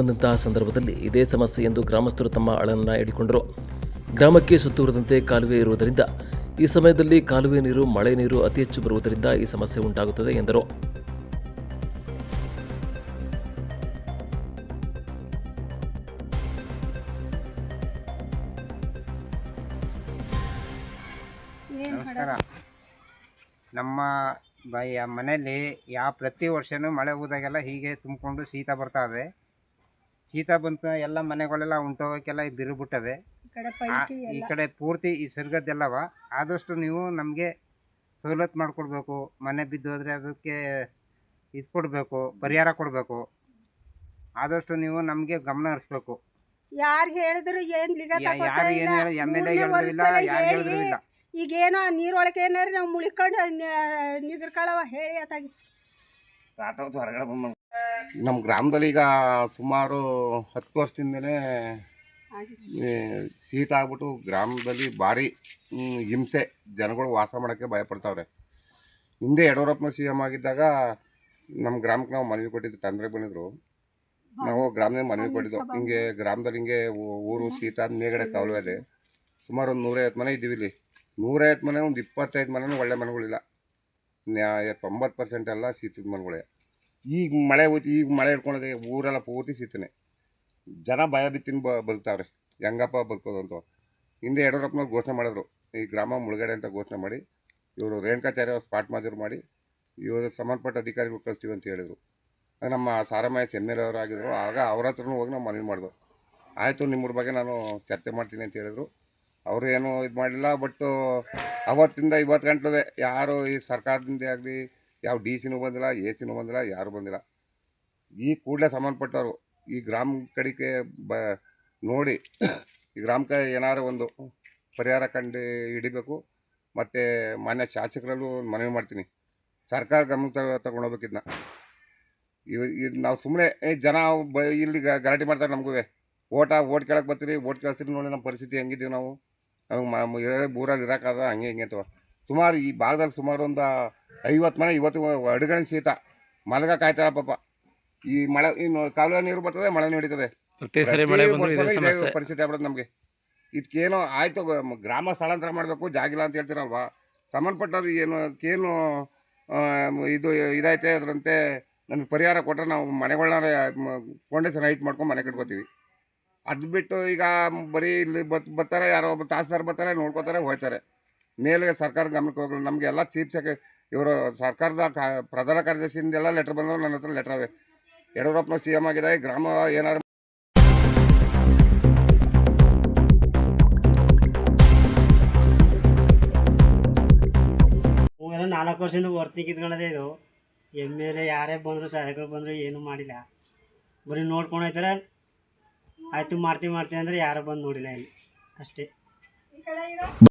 ಬಂದಂತಹ ಸಂದರ್ಭದಲ್ಲಿ ಇದೇ ಸಮಸ್ಯೆ ಎಂದು ಗ್ರಾಮಸ್ಥರು ತಮ್ಮ ಅಳನ್ನು ಇಡಿಕೊಂಡರು ಗ್ರಾಮಕ್ಕೆ ಸುತ್ತುವರಿದಂತೆ ಕಾಲುವೆ ಇರುವುದರಿಂದ ಈ ಸಮಯದಲ್ಲಿ ಕಾಲುವೆ ನೀರು ಮಳೆ ನೀರು ಅತಿ ಹೆಚ್ಚು ಬರುವುದರಿಂದ ಈ ಸಮಸ್ಯೆ ಉಂಟಾಗುತ್ತದೆ ಎಂದರು. ನಮಸ್ಕಾರ. ನಮ್ಮ ಬಯ ಮನೆಯಲ್ಲಿ ಯಾವ ಪ್ರತಿ ವರ್ಷನೂ ಮಳೆ ಹೋದಾಗೆಲ್ಲ ಹೀಗೆ ತುಂಬಿಕೊಂಡು ಶೀತ ಬರ್ತಾ ಇದೆ. ಶೀತ ಬಂತು ಎಲ್ಲ ಮನೆಗಳೆಲ್ಲ ಉಂಟೋಗೋಕ್ಕೆಲ್ಲ ಬಿರು ಬಿಟ್ಟವೆ. ಆ- ಈ ಕಡೆ ಪೂರ್ತಿ ಈ ಸಿರ್ಗದ್ದೆಲ್ಲವ. ಆದಷ್ಟು ನೀವು ನಮಗೆ ಸವಲತ್ತು ಮಾಡಿಕೊಡ್ಬೇಕು. ಮನೆ ಬಿದ್ದು ಹೋದರೆ ಅದಕ್ಕೆ ಇದು ಕೊಡಬೇಕು ಪರಿಹಾರ ಕೊಡಬೇಕು. ಆದಷ್ಟು ನೀವು ನಮಗೆ ಗಮನ ಹರಿಸ್ಬೇಕು. ಯಾರಿಗೆ ಹೇಳಿದ್ರು ಏನ್ ಲಿಗ ಯಾ- ಯಾರು ಏನು ಹೇಳಿ ಎಂ ಎಲ್ ಎ ಹೇಳಿದ್ರು ಇಲ್ಲ ಯಾರು ಹೇಳಿದ್ರು ಇಲ್ಲ. ಈಗೇನೋ ನೀರೊಳಗೆ ಏನಾರು ನಾವು ಮುಳ್ಕೊಂಡು ನಿಗ್ರಕಳವ ಹೇಳಿ ಅತ್ತಾಗಿ. ನಮ್ಮ ಗ್ರಾಮದಲ್ಲಿ ಈಗ ಸುಮಾರು ಹತ್ತು ವರ್ಷದಿಂದಲೇ ಶೀತ ಆಗ್ಬಿಟ್ಟು ಗ್ರಾಮದಲ್ಲಿ ಭಾರಿ ಹಿಂಸೆ. ಜನಗಳು ವಾಸ ಮಾಡೋಕ್ಕೆ ಭಯಪಡ್ತಾವ್ರೆ. ಹಿಂದೆ ಯಡಿಯೂರಪ್ಪನ ಸಿ ಎಂ ಆಗಿದ್ದಾಗ ನಮ್ಮ ಗ್ರಾಮಕ್ಕೆ ನಾವು ಮನವಿ ಕೊಟ್ಟಿದ್ದು ತಂದ್ರೆ ಬಂದಿದ್ರು. ನಾವು ಗ್ರಾಮದಲ್ಲಿ ಮನವಿ ಕೊಟ್ಟಿದ್ದು, ಹಿಂಗೆ ಗ್ರಾಮದಲ್ಲಿ ಹಿಂಗೆ ಊರು, ಶೀತ, ಮೇಗಡೆ ಕಾವಲುವೆ ಸುಮಾರು ಒಂದು ನೂರೈವತ್ತು ಮನೆ ಇದ್ದೀವಿ ಇಲ್ಲಿ. ನೂರೈವತ್ತು ಮನೆ, ಒಂದು ಇಪ್ಪತ್ತೈದು ಮನೆನೂ ಒಳ್ಳೆ ಮನೆಗಳಿಲ್ಲ. ತೊಂಬತ್ತು ಪರ್ಸೆಂಟ್ ಎಲ್ಲ ಶೀತದ ಮನೆಗಳೇ. ಈಗ ಮಳೆ ಹೋಯ್ತು ಈಗ ಮಳೆ ಹಿಡ್ಕೊಂಡಿದೆ ಊರೆಲ್ಲ ಪೂರ್ತಿ ಸಿತ್ತನೆ ಜನ ಭಯ ಬಿತ್ತಿನ ಬ ಬದುಕ್ತಾವ್ರೆ. ಹೆಂಗಪ್ಪ ಬದುಕೋದು ಅಂತ. ಹಿಂದೆ ಯಡಿಯೂರಪ್ಪನವ್ರು ಘೋಷಣೆ ಮಾಡಿದ್ರು. ಈ ಗ್ರಾಮ ಮುಳುಗಡೆ ಅಂತ ಘೋಷಣೆ ಮಾಡಿ, ಇವರು ರೇಣುಕಾಚಾರ್ಯ ಅವ್ರು ಸ್ಪಾಟ್ ಮಾಜೂರು ಮಾಡಿ, ಇವರು ಸಂಬಂಧಪಟ್ಟ ಅಧಿಕಾರಿಗಳು ಕಳಿಸ್ತೀವಿ ಅಂತ ಹೇಳಿದರು. ನಮ್ಮ ಎಸ್ ಎಂ ಎಲ್ ಆಗಿದ್ರು. ಆಗ ಅವ್ರ ಹತ್ರನೂ ಹೋಗಿ ನಾವು ಮನವಿ ಮಾಡಿದ್ರು ಆಯಿತು, ನಿಮ್ಮರ ಬಗ್ಗೆ ನಾನು ಚರ್ಚೆ ಮಾಡ್ತೀನಿ ಅಂತ ಹೇಳಿದರು. ಅವರು ಏನೂ ಇದು ಮಾಡಲಿಲ್ಲ, ಬಟ್ಟು ಅವತ್ತಿಂದ ಇವತ್ತು ಗಂಟದೆ ಯಾರು ಈ ಸರ್ಕಾರದಿಂದ ಆಗಲಿ ಯಾವ ಡಿ ಸಿನೂ ಬಂದಿಲ್ಲ, ಎ ಸಿನೂ ಬಂದಿಲ್ಲ, ಯಾರು ಬಂದಿಲ್ಲ. ಈ ಕೂಡಲೇ ಸಂಬಂಧಪಟ್ಟವರು, ಈ ಗ್ರಾಮ ಕಡೆಗೆ ಬ, ನೋಡಿ, ಈ ಗ್ರಾಮಕ್ಕೆ ಏನಾರು ಒಂದು ಪರಿಹಾರ ಕಂಡು ಹಿಡಿಬೇಕು, ಮತ್ತು ಮಾನ್ಯ ಶಾಸಕರಲ್ಲೂ ಮನವಿ ಮಾಡ್ತೀನಿ. ಸರ್ಕಾರ ಗಮನ ತಗೊಂಡೋಗ್ಬೇಕು ಇದನ್ನ ಇವ್, ಇದು ನಾವು ಸುಮ್ಮನೆ ಜನ ಬ, ಇಲ್ಲಿ ಗಲಾಟೆ ಮಾಡ್ತಾರೆ ನಮಗೂ. ಓಟ, ಓಟ್ ಕೇಳಕ್ಕೆ ಬರ್ತೀರಿ, ಓಟ್ ಕೇಳಿಸ್ತೀರಿ ನೋಡಿ ನಮ್ಮ ಪರಿಸ್ಥಿತಿ ಹೆಂಗಿದ್ದೀವಿ ನಾವು. ನಮಗೆ ಇರೋ, ಊರಲ್ಲಿ ಇರೋಕ್ಕಾದ ಹಂಗೆ ಹಿಂಗೆ ಅಂತವ ಸುಮಾರು ಈ ಭಾಗದಲ್ಲಿ ಸುಮಾರು ಒಂದು ಐವತ್ತು ಮನೆ ಇವತ್ತು ಅಡುಗಣ ಶೀತ. ಮಲಗ ಕಾಯ್ತಾರ ಪಾಪ. ಈ ಮಳೆ ಇನ್ನು ಕಾಲುವೆ ನೀರು ಬರ್ತದೆ ಮಳೆ ನಡೀತದೆ. ಪರಿಸ್ಥಿತಿ ಆಗ್ಬಿಡುತ್ತೆ ನಮಗೆ. ಇದಕ್ಕೇನೋ ಆಯಿತು ಗ್ರಾಮ ಸ್ಥಳಾಂತರ ಮಾಡಬೇಕು ಜಾಗಿಲ್ಲ ಅಂತ ಹೇಳ್ತೀರಲ್ವಾ? ಸಂಬಂಧಪಟ್ಟವ್ರು ಏನು ಅದಕ್ಕೇನು ಆ, ಇದು ಇದೈತೆ ಅದರಂತೆ ನಮಗೆ ಪರಿಹಾರ ಕೊಟ್ಟರೆ ನಾವು ಮನೆಗಳನ್ನ ಫೌಂಡೇಶನ್ ಹೈಟ್ ಮಾಡ್ಕೊಂಡು ಮನೆ ಕಟ್ಕೋತೀವಿ. ಅದು ಬಿಟ್ಟು ಈಗ ಬರೀ ಇಲ್ಲಿ ಬತ್ ಬರ್ತಾರೆ ಯಾರೋ ಒಬ್ಬ ತಾಸದಾರ್ ಬರ್ತಾರೆ ನೋಡ್ಕೋತಾರೆ ಹೋಗ್ತಾರೆ ಮೇಲೆ ಸರ್ಕಾರ ಗಮನಕ್ಕೆ ಹೋಗಲ್ಲ ನಮಗೆ ಎಲ್ಲ ಚೀಫ್ ಸೆಕ್ರೆ ಇವರು ಸರ್ಕಾರದ ಕಾ, ಪ್ರಧಾನ ಕಾರ್ಯದರ್ಶಿಯಿಂದ ಎಲ್ಲ ಲೆಟ್ರ್ ಬಂದರು, ನನ್ನ ಹತ್ರ ಲೆಟ್ರ್ ಅವೆ. ಯಡಿಯೂರಪ್ಪನ ಸಿ ಎಂ ಆಗಿದೆ ಗ್ರಾಮ ಏನಾರು ನಾಲ್ಕು ವರ್ಷದಿಂದ ಕಿತ್ಕೊಳ್ಳೋದೇ ಇದು ಎಂ ಎಲ್ ಎ ಯಾರೇ ಬಂದರು ಶಾಸಕರು ಬಂದರು, ಏನೂ ಮಾಡಿಲ್ಲ. ಬರೀ ನೋಡ್ಕೊಂಡು ಹೋಯ್ತಾರೆ. ಆಯಿತು, ಮಾಡ್ತೀವಿ ಮಾಡ್ತೀವಿ ಅಂದರೆ ಯಾರೂ ಬಂದು ನೋಡಿಲ್ಲ ಇಲ್ಲಿ. ಅಷ್ಟೇ.